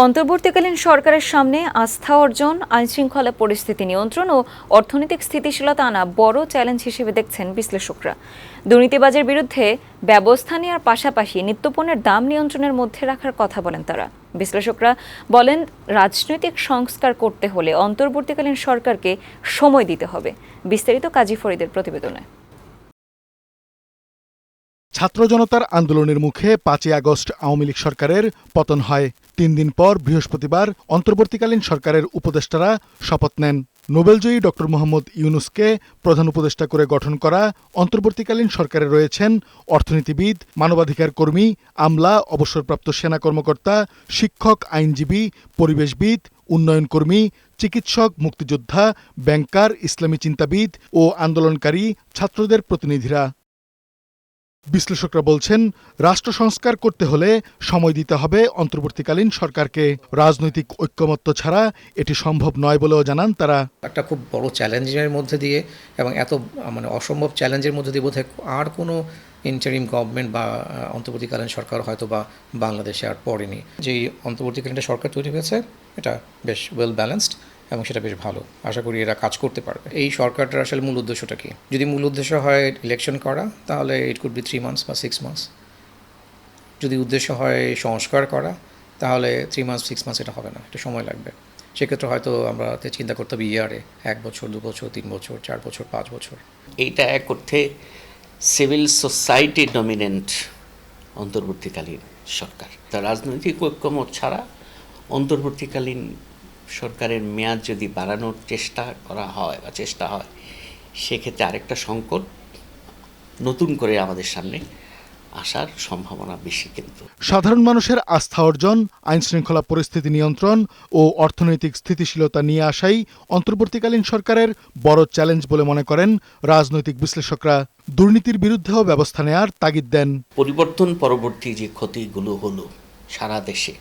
অন্তর্বর্তীকালীন সরকারের সামনে আস্থা অর্জন, আইনশৃঙ্খলা পরিস্থিতি নিয়ন্ত্রণ ও অর্থনৈতিক স্থিতিশীলতা আনা বড় চ্যালেঞ্জ হিসেবে দেখছেন বিশ্লেষকরা। দুর্নীতিবাজের বিরুদ্ধে ব্যবস্থা নেওয়ার পাশাপাশি নিত্যপণ্যের দাম নিয়ন্ত্রণের মধ্যে রাখার কথা বলেন তারা। বিশ্লেষকরা বলেন, রাজনৈতিক সংস্কার করতে হলে অন্তর্বর্তীকালীন সরকারকে সময় দিতে হবে। বিস্তারিত কাজী ফরিদের প্রতিবেদনে। ছাত্র জনতার আন্দোলনের মুখে পাঁচই আগস্ট আওয়ামী লীগ সরকারের পতন হয়। তিন দিন পর বৃহস্পতিবার অন্তর্বর্তীকালীন সরকারের উপদেষ্টারা শপথ নেন। নোবেলজয়ী ড. মোহাম্মদ ইউনুসকে প্রধান উপদেষ্টা করে গঠন করা অন্তর্বর্তীকালীন সরকারে রয়েছেন অর্থনীতিবিদ, মানবাধিকার কর্মী, আমলা, অবসরপ্রাপ্ত সেনা কর্মকর্তা, শিক্ষক, আইনজীবী, পরিবেশবিদ, উন্নয়ন কর্মী, চিকিৎসক, মুক্তিযোদ্ধা, ব্যাংকার, ইসলামী চিন্তাবিদ ও আন্দোলনকারী ছাত্রদের প্রতিনিধিরা। বিশ্লেষকরা বলছেন, রাষ্ট্র সংস্কার করতে হলে সময় দিতে হবে। অন্তর্বর্তীকালীন সরকারকে রাজনৈতিক ঐক্যমত্য ছাড়া এটি সম্ভব নয় বলেও জানান তারা। একটা খুব বড় চ্যালেঞ্জের মধ্যে দিয়ে এবং এত মানে অসম্ভব চ্যালেঞ্জের মধ্যে দিয়ে বোধহয় আর কোনো ইন্টারিম গভর্নমেন্ট বা অন্তর্বর্তীকালীন সরকার হয়তো বা বাংলাদেশে আর পড়েনি। যেই অন্তর্বর্তীকালীন সরকার তৈরি হয়েছে, এটা বেশ ওয়েল ব্যালেন্সড এবং সেটা বেশ ভালো। আশা করি এরা কাজ করতে পারবে। এই সরকারটার আসলে মূল উদ্দেশ্যটা কি? যদি মূল উদ্দেশ্য হয় ইলেকশন করা, তাহলে it could be three months বা সিক্স মান্থস যদি উদ্দেশ্য হয় সংস্কার করা, তাহলে থ্রি মান্থস সিক্স মান্থস এটা হবে না, একটু সময় লাগবে। সেক্ষেত্রে হয়তো আমরা চিন্তা করতে হবে ইয়ারে এক বছর, দু বছর, তিন বছর, চার বছর, পাঁচ বছর। এইটা এক অর্থে সিভিল সোসাইটি ডমিনেন্ট অন্তর্বর্তীকালীন সরকার। তা রাজনৈতিক ঐক্যমত ছাড়া অন্তর্বর্তীকালীন সরকারের মেয়াদ যদি বাড়ানোর চেষ্টা করা হয় বা চেষ্টা হয় সেক্ষেত্রে আরেকটা সংকট নতুন করে আমাদের সামনে আসার সম্ভাবনা বেশি কিন্তু। সাধারণ মানুষের আস্থা অর্জন আইনশৃঙ্খলা পরিস্থিতি নিয়ন্ত্রণ ও অর্থনৈতিক স্থিতিশীলতা নিয়ে আসাই অন্তর্বর্তীকালীন সরকারের বড় চ্যালেঞ্জ বলে মনে করেন রাজনৈতিক বিশ্লেষকরা। দুর্নীতির বিরুদ্ধেও ব্যবস্থা নেয়ার তাগিদ দেন। পরিবর্তন পরবর্তী যে ক্ষতিগুলো হলো সারা দেশে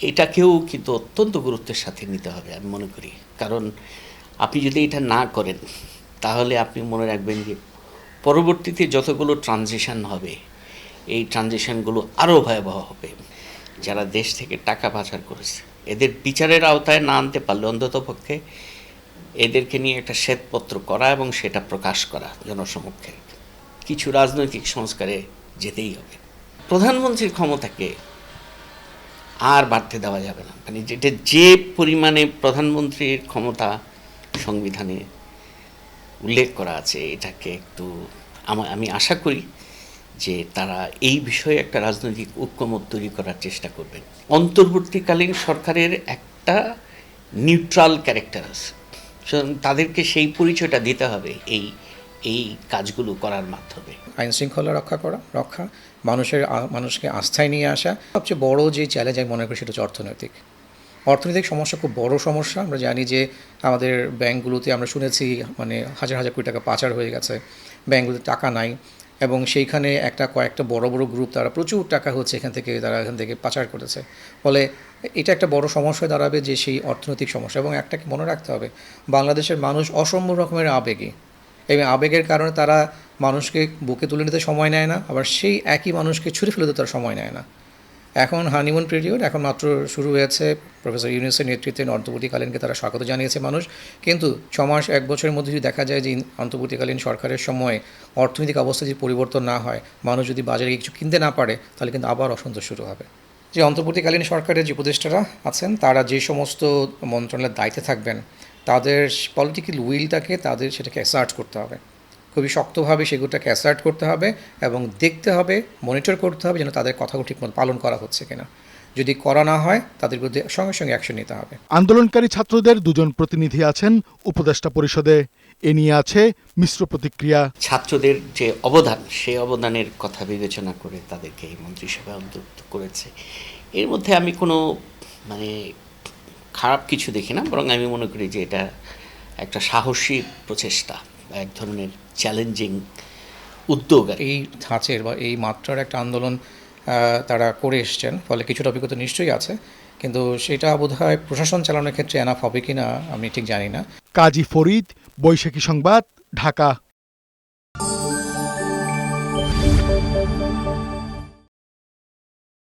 এটাকেও কিন্তু অত্যন্ত গুরুত্বের সাথে নিতে হবে আমি মনে করি। কারণ আপনি যদি এটা না করেন, তাহলে আপনি মনে রাখবেন যে পরবর্তীতে যতগুলো ট্রানজিশন হবে, এই ট্রানজিশনগুলো আরও ভয়াবহ হবে। যারা দেশ থেকে টাকা পাচার করেছে, এদের বিচারের আওতায় না আনতে পারলে অন্ততপক্ষে এদেরকে নিয়ে একটা শ্বেতপত্র করা এবং সেটা প্রকাশ করা জনসমক্ষে। কিছু রাজনৈতিক সংস্কারে যেতেই হবে। প্রধানমন্ত্রীর ক্ষমতাকে আর বাড়তে দেওয়া যাবে না। মানে যেটা যে পরিমাণে প্রধানমন্ত্রীর ক্ষমতা সংবিধানে উল্লেখ করা আছে, এটাকে একটু আমি আশা করি যে তারা এই বিষয়ে একটা রাজনৈতিক ঐক্যমত তৈরি করার চেষ্টা করবেন। অন্তর্বর্তীকালীন সরকারের একটা নিউট্রাল ক্যারেক্টার আছে। তাদেরকে সেই পরিচয়টা দিতে হবে এই এই কাজগুলো করার মাধ্যমে। আইন শৃঙ্খলা রক্ষা করা, রক্ষা, মানুষের মানুষকে আস্থায় নিয়ে আসা। সবচেয়ে বড় যে চ্যালেঞ্জ আমি মনে করি সেটা হচ্ছে অর্থনৈতিক। অর্থনৈতিক সমস্যা খুব বড় সমস্যা। আমরা জানি যে আমাদের ব্যাংকগুলোতে আমরা শুনেছি মানে হাজার হাজার কোটি টাকা পাচার হয়ে গেছে। ব্যাংকগুলোতে টাকা নাই এবং সেইখানে একটা কয়েকটা বড় বড় গ্রুপ তারা প্রচুর টাকা হচ্ছে এখান থেকে, তারা এখান থেকে পাচার করেছে। ফলে এটা একটা বড় সমস্যা দাঁড়াবে যে সেই অর্থনৈতিক সমস্যা। এবং একটাকে মনে রাখতে হবে, বাংলাদেশের মানুষ অসম্ভব রকমের আবেগী। এবং আবেগের কারণে তারা মানুষকে বুকে তুলে নিতে সময় নেয় না, আবার সেই একই মানুষকে ছুঁড়ে ফেলে দিতে তারা সময় নেয় না। এখন হানিমুন পিরিয়ড এখন মাত্র শুরু হয়েছে প্রফেসর ইউনুসের নেতৃত্বে অন্তর্বর্তীকালীনকে তারা স্বাগত জানিয়েছে মানুষ। কিন্তু ছ মাস এক বছরের মধ্যে যদি দেখা যায় যে অন্তর্বর্তীকালীন সরকারের সময় অর্থনৈতিক অবস্থা যদি পরিবর্তন না হয়, মানুষ যদি বাজারে কিছু কিনতে না পারে, তাহলে কিন্তু আবার অসন্তোষ শুরু হবে। যে অন্তর্বর্তীকালীন সরকারের যে উপদেষ্টারা আছেন, তারা যে সমস্ত মন্ত্রণালয়ের দায়িত্বে থাকবেন তাদের পলিটিক্যাল উইলটাকে তাদের সেটাকে অ্যাসার্ট করতে হবে। খুবই শক্তভাবে সেগুলোটাকে অ্যাসার্ট করতে হবে এবং দেখতে হবে মনিটর করতে হবে যেন তাদের কথাগুলো ঠিকমতো পালন করা হচ্ছে কিনা। যদি করা না হয় তাদের বিরুদ্ধে সঙ্গে সঙ্গে অ্যাকশন নিতে হবে। আন্দোলনকারী ছাত্রদের দুজন প্রতিনিধি আছেন উপদেষ্টা পরিষদে। এ নিয়ে আছে মিশ্র প্রতিক্রিয়া। ছাত্রদের যে অবদান সেই অবদানের কথা বিবেচনা করে তাদেরকে এই মন্ত্রিসভায় অন্তর্ভুক্ত করেছে। এর মধ্যে আমি কোনো মানে খারাপ কিছু দেখি না বরং আমি মনে করি যে এটা একটা সাহসী প্রচেষ্টা বা এক ধরনের চ্যালেঞ্জিং উদ্যোগ এই ধাঁচের বা এই মাত্রার একটা আন্দোলন তারা করে এসছেন ফলে কিছুটা অভিজ্ঞতা নিশ্চয়ই আছে কিন্তু সেটা বোধহয় প্রশাসন চালানোর ক্ষেত্রে এনাফ হবে কি না আমি ঠিক জানি না। কাজী ফরিদ বৈশাখী সংবাদ ঢাকা।